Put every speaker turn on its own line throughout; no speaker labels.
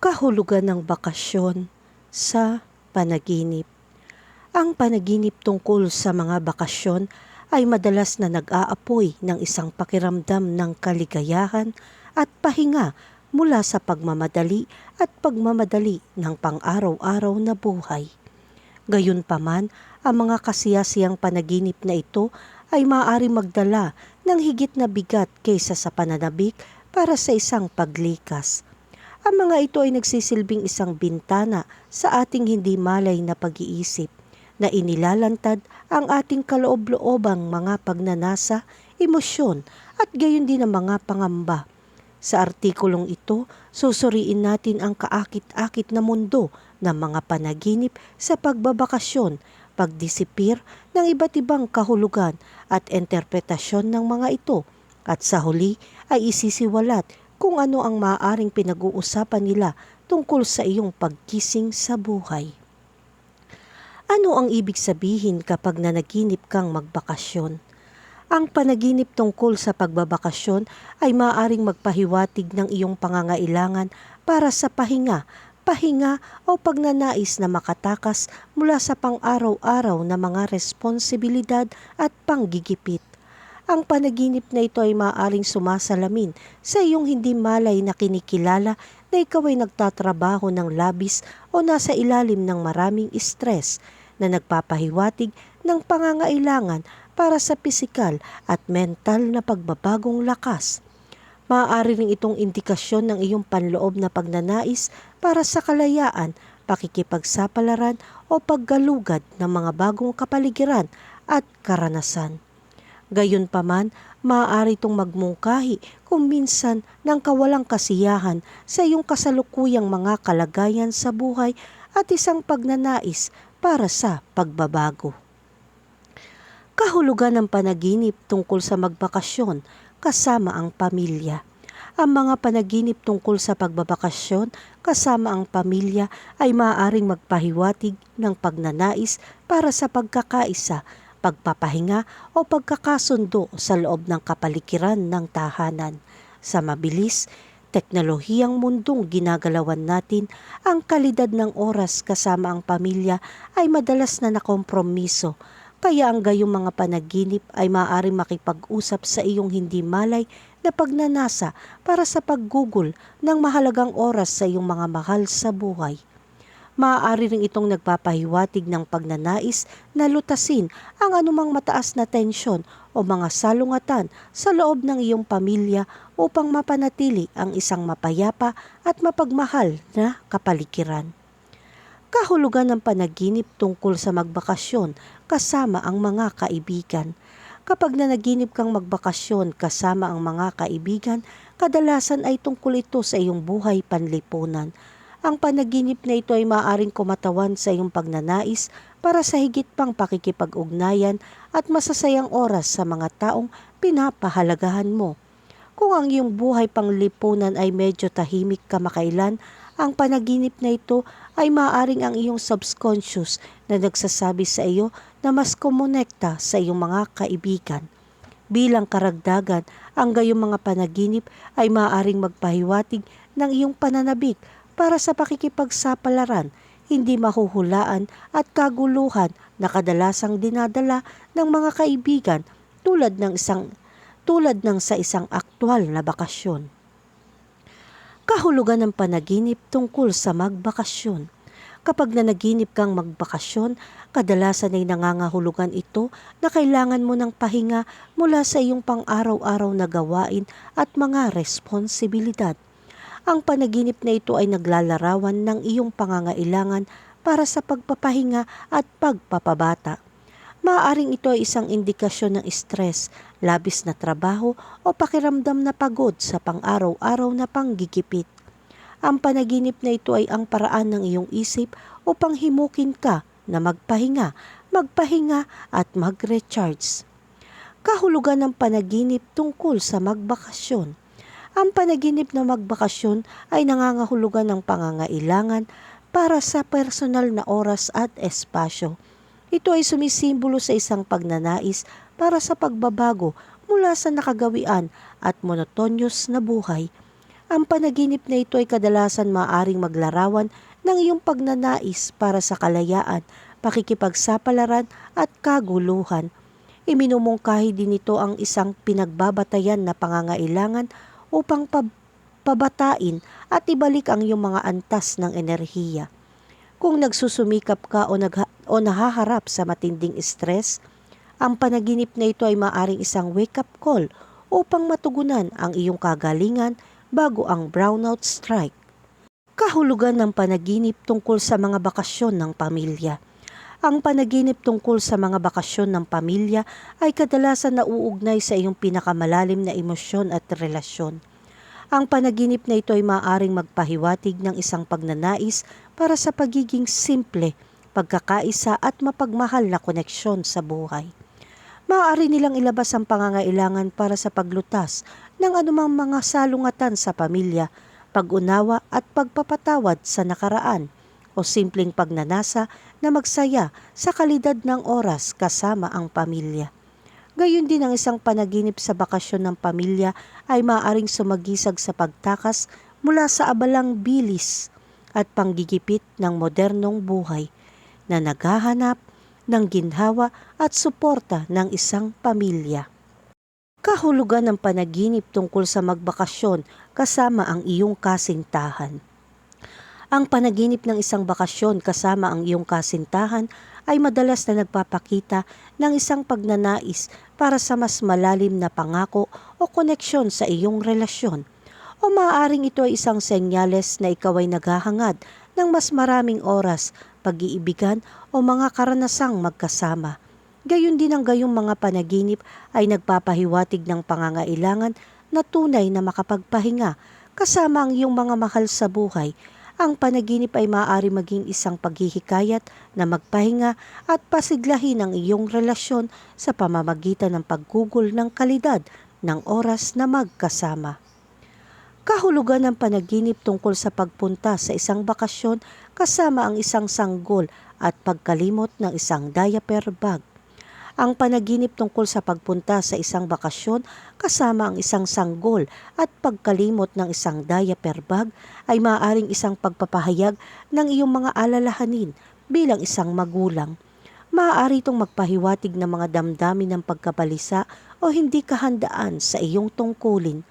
kahulugan ng bakasyon sa panaginip. Ang panaginip tungkol sa mga bakasyon ay madalas na nag-aapoy ng isang pakiramdam ng kaligayahan at pahinga mula sa pagmamadali at pagmamadali ng pang-araw-araw na buhay. Gayunpaman, ang mga kasiyasiyang panaginip na ito ay maaari magdala ng higit na bigat kaysa sa pananabik para sa isang paglikas. Ang mga ito ay nagsisilbing isang bintana sa ating hindi malay na pag-iisip na inilalantad ang ating kaloob-loobang mga pagnanasa, emosyon at gayon din ang mga pangamba. Sa artikulong ito, susuriin natin ang kaakit-akit na mundo ng mga panaginip sa pagbabakasyon, pagdisipir ng iba't ibang kahulugan at interpretasyon ng mga ito at sa huli ay isisiwalat kung ano ang maaaring pinag-uusapan nila tungkol sa iyong pagkising sa buhay. Ano ang ibig sabihin kapag nanaginip kang magbakasyon? Ang panaginip tungkol sa pagbabakasyon ay maaaring magpahiwatig ng iyong pangangailangan para sa pahinga, pahinga o pagnanais na makatakas mula sa pang-araw-araw na mga responsibilidad at panggigipit. Ang panaginip na ito ay maaaring sumasalamin sa iyong hindi malay na kinikilala na ikaw ay nagtatrabaho ng labis o nasa ilalim ng maraming stress na nagpapahiwatig ng pangangailangan para sa pisikal at mental na pagbabagong lakas. Maaari rin itong indikasyon ng iyong panloob na pagnanais para sa kalayaan, pakikipagsapalaran o paggalugad ng mga bagong kapaligiran at karanasan. Gayunpaman, maaari itong magmungkahi kung minsan ng kawalang kasiyahan sa iyong kasalukuyang mga kalagayan sa buhay at isang pagnanais para sa pagbabago. Kahulugan ng panaginip tungkol sa magbakasyon kasama ang pamilya. Ang mga panaginip tungkol sa pagbabakasyon kasama ang pamilya ay maaaring magpahiwatig ng pagnanais para sa pagkakaisa, pagpapahinga o pagkakasundo sa loob ng kapaligiran ng tahanan. Sa mabilis, teknolohiyang mundong ginagalawan natin, ang kalidad ng oras kasama ang pamilya ay madalas na nakompromiso. Kaya ang gayong mga panaginip ay maaaring makipag-usap sa iyong hindi malay na pagnanasa para sa paggugol ng mahalagang oras sa iyong mga mahal sa buhay. Maaari rin itong nagpapahiwatig ng pagnanais na lutasin ang anumang mataas na tensyon o mga salungatan sa loob ng iyong pamilya upang mapanatili ang isang mapayapa at mapagmahal na kapalikiran. Kahulugan ng panaginip tungkol sa magbakasyon kasama ang mga kaibigan. Kapag nanaginip kang magbakasyon kasama ang mga kaibigan, kadalasan ay tungkol ito sa iyong buhay panlipunan. Ang panaginip na ito ay maaaring kumatawan sa iyong pagnanais para sa higit pang pakikipag-ugnayan at masasayang oras sa mga taong pinapahalagahan mo. Kung ang iyong buhay panglipunan ay medyo tahimik kamakailan, ang panaginip na ito ay maaaring ang iyong subconscious na nagsasabi sa iyo na mas kumonekta sa iyong mga kaibigan. Bilang karagdagan, ang gayong mga panaginip ay maaaring magpahiwatig ng iyong pananabik para sa pakikipagsapalaran, hindi mahuhulaan at kaguluhan na kadalasang dinadala ng mga kaibigan tulad ng isang tulad ng sa isang aktwal na bakasyon kahulugan ng panaginip tungkol sa magbakasyon. Kapag nanaginip kang magbakasyon, kadalasan ay nangangahulugan ito na kailangan mo ng pahinga mula sa iyong pang-araw-araw na gawain at mga responsibilidad. Ang panaginip na ito ay naglalarawan ng iyong pangangailangan para sa pagpapahinga at pagpapabata. Maaaring ito ay isang indikasyon ng stress, labis na trabaho o pakiramdam na pagod sa pang-araw-araw na panggigipit. Ang panaginip na ito ay ang paraan ng iyong isip upang himukin ka na magpahinga, magpahinga at mag-recharge. Kahulugan ng panaginip tungkol sa magbakasyon. Ang panaginip na magbakasyon ay nangangahulugan ng pangangailangan para sa personal na oras at espasyo ito ay sumisimbolo sa isang pagnanais para sa pagbabago mula sa nakagawian at monotonyos na buhay. Ang panaginip na ito ay kadalasan maaring maglarawan ng iyong pagnanais para sa kalayaan, pakikipagsapalaran at kaguluhan. Iminumungkahi din ito ang isang pinagbabatayan na pangangailangan upang pab- pabatain at ibalik ang iyong mga antas ng enerhiya. Kung nagsusumikap ka o, nagha- o nahaharap sa matinding stress, ang panaginip na ito ay maaring isang wake-up call upang matugunan ang iyong kagalingan bago ang brownout strike. Kahulugan ng panaginip tungkol sa mga bakasyon ng pamilya. Ang panaginip tungkol sa mga bakasyon ng pamilya ay kadalasan nauugnay sa iyong pinakamalalim na emosyon at relasyon. Ang panaginip na ito ay maaaring magpahiwatig ng isang pagnanais para sa pagiging simple, pagkakaisa at mapagmahal na koneksyon sa buhay. Maaari nilang ilabas ang pangangailangan para sa paglutas ng anumang mga salungatan sa pamilya, pag-unawa at pagpapatawad sa nakaraan o simpleng pagnanasa na magsaya sa kalidad ng oras kasama ang pamilya. Gayon din ang isang panaginip sa bakasyon ng pamilya ay maaaring sumagisag sa pagtakas mula sa abalang bilis at panggigipit ng modernong buhay na naghahanap ng ginhawa at suporta ng isang pamilya. Kahulugan ng panaginip tungkol sa magbakasyon kasama ang iyong kasintahan. Ang panaginip ng isang bakasyon kasama ang iyong kasintahan ay madalas na nagpapakita ng isang pagnanais para sa mas malalim na pangako o koneksyon sa iyong relasyon. O maaaring ito ay isang senyales na ikaw ay naghahangad ng mas maraming oras, pag-iibigan o mga karanasang magkasama. Gayon din ang gayong mga panaginip ay nagpapahiwatig ng pangangailangan na tunay na makapagpahinga kasama ang iyong mga mahal sa buhay ang panaginip ay maaari maging isang paghihikayat na magpahinga at pasiglahin ang iyong relasyon sa pamamagitan ng paggugol ng kalidad ng oras na magkasama. Kahulugan ng panaginip tungkol sa pagpunta sa isang bakasyon kasama ang isang sanggol at pagkalimot ng isang diaper bag. Ang panaginip tungkol sa pagpunta sa isang bakasyon kasama ang isang sanggol at pagkalimot ng isang diaper bag ay maaaring isang pagpapahayag ng iyong mga alalahanin bilang isang magulang. Maaari itong magpahiwatig ng mga damdamin ng pagkabalisa o hindi kahandaan sa iyong tungkulin.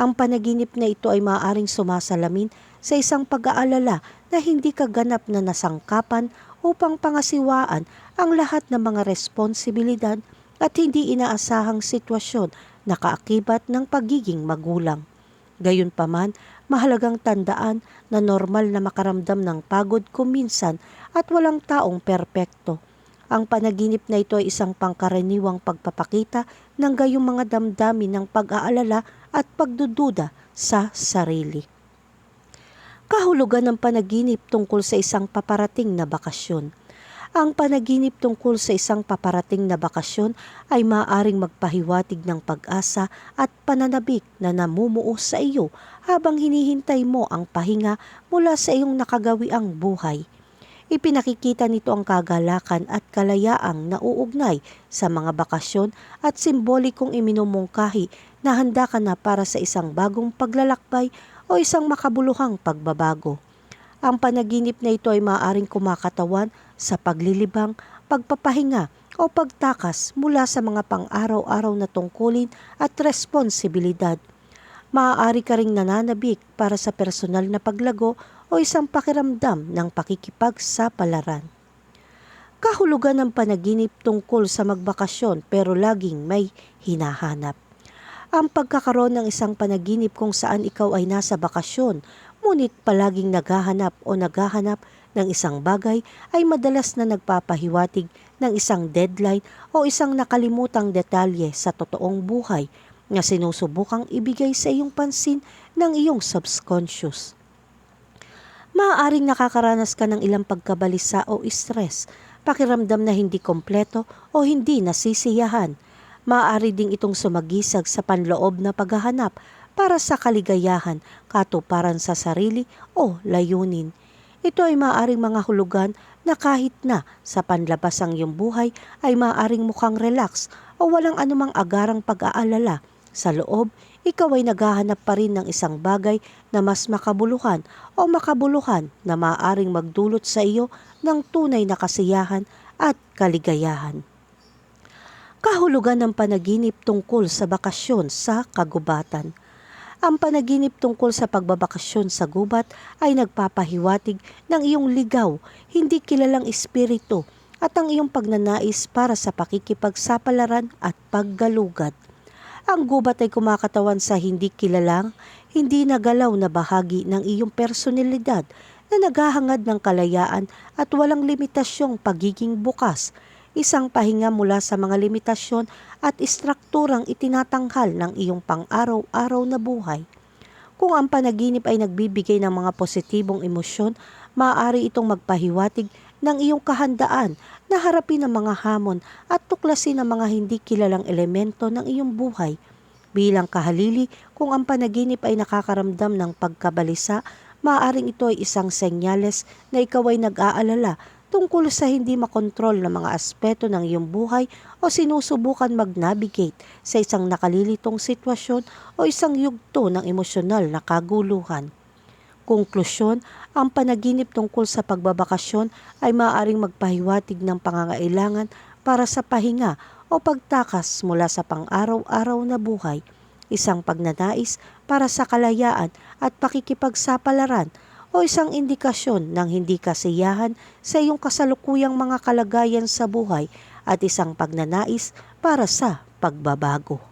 Ang panaginip na ito ay maaaring sumasalamin sa isang pag-aalala na hindi kaganap na nasangkapan upang pangasiwaan ang lahat ng mga responsibilidad at hindi inaasahang sitwasyon na kaakibat ng pagiging magulang. Gayunpaman, mahalagang tandaan na normal na makaramdam ng pagod kuminsan at walang taong perpekto. Ang panaginip na ito ay isang pangkaraniwang pagpapakita ng gayong mga damdamin ng pag-aalala at pagdududa sa sarili kahulugan ng panaginip tungkol sa isang paparating na bakasyon. Ang panaginip tungkol sa isang paparating na bakasyon ay maaaring magpahiwatig ng pag-asa at pananabik na namumuo sa iyo habang hinihintay mo ang pahinga mula sa iyong nakagawiang buhay. Ipinakikita nito ang kagalakan at kalayaang nauugnay sa mga bakasyon at simbolikong iminumungkahi na handa ka na para sa isang bagong paglalakbay o isang makabuluhang pagbabago. Ang panaginip na ito ay maaaring kumakatawan sa paglilibang, pagpapahinga o pagtakas mula sa mga pang-araw-araw na tungkulin at responsibilidad. Maaari ka ring nananabik para sa personal na paglago o isang pakiramdam ng pakikipagsapalaran. Kahulugan ng panaginip tungkol sa magbakasyon pero laging may hinahanap. Ang pagkakaroon ng isang panaginip kung saan ikaw ay nasa bakasyon, ngunit palaging naghahanap o naghahanap ng isang bagay ay madalas na nagpapahiwatig ng isang deadline o isang nakalimutang detalye sa totoong buhay na sinusubukang ibigay sa iyong pansin ng iyong subconscious. Maaaring nakakaranas ka ng ilang pagkabalisa o stress, pakiramdam na hindi kompleto o hindi nasisiyahan. Maaari ding itong sumagisag sa panloob na paghahanap para sa kaligayahan, katuparan sa sarili o layunin. Ito ay maaaring mga hulugan na kahit na sa panlabas ang iyong buhay ay maaaring mukhang relax o walang anumang agarang pag-aalala. Sa loob, ikaw ay naghahanap pa rin ng isang bagay na mas makabuluhan o makabuluhan na maaaring magdulot sa iyo ng tunay na kasiyahan at kaligayahan. Kahulugan ng panaginip tungkol sa bakasyon sa kagubatan. Ang panaginip tungkol sa pagbabakasyon sa gubat ay nagpapahiwatig ng iyong ligaw, hindi kilalang espiritu at ang iyong pagnanais para sa pakikipagsapalaran at paggalugad. Ang gubat ay kumakatawan sa hindi kilalang, hindi nagalaw na bahagi ng iyong personalidad na naghahangad ng kalayaan at walang limitasyong pagiging bukas, isang pahinga mula sa mga limitasyon at istrukturang itinatanghal ng iyong pang-araw-araw na buhay. Kung ang panaginip ay nagbibigay ng mga positibong emosyon, maaari itong magpahiwatig ng iyong kahandaan na harapin ang mga hamon at tuklasin ang mga hindi kilalang elemento ng iyong buhay. Bilang kahalili, kung ang panaginip ay nakakaramdam ng pagkabalisa, maaaring ito ay isang senyales na ikaw ay nag-aalala tungkol sa hindi makontrol na mga aspeto ng iyong buhay o sinusubukan mag-navigate sa isang nakalilitong sitwasyon o isang yugto ng emosyonal na kaguluhan. Konklusyon, ang panaginip tungkol sa pagbabakasyon ay maaaring magpahiwatig ng pangangailangan para sa pahinga o pagtakas mula sa pang-araw-araw na buhay, isang pagnanais para sa kalayaan at pakikipagsapalaran o isang indikasyon ng hindi kasiyahan sa iyong kasalukuyang mga kalagayan sa buhay at isang pagnanais para sa pagbabago.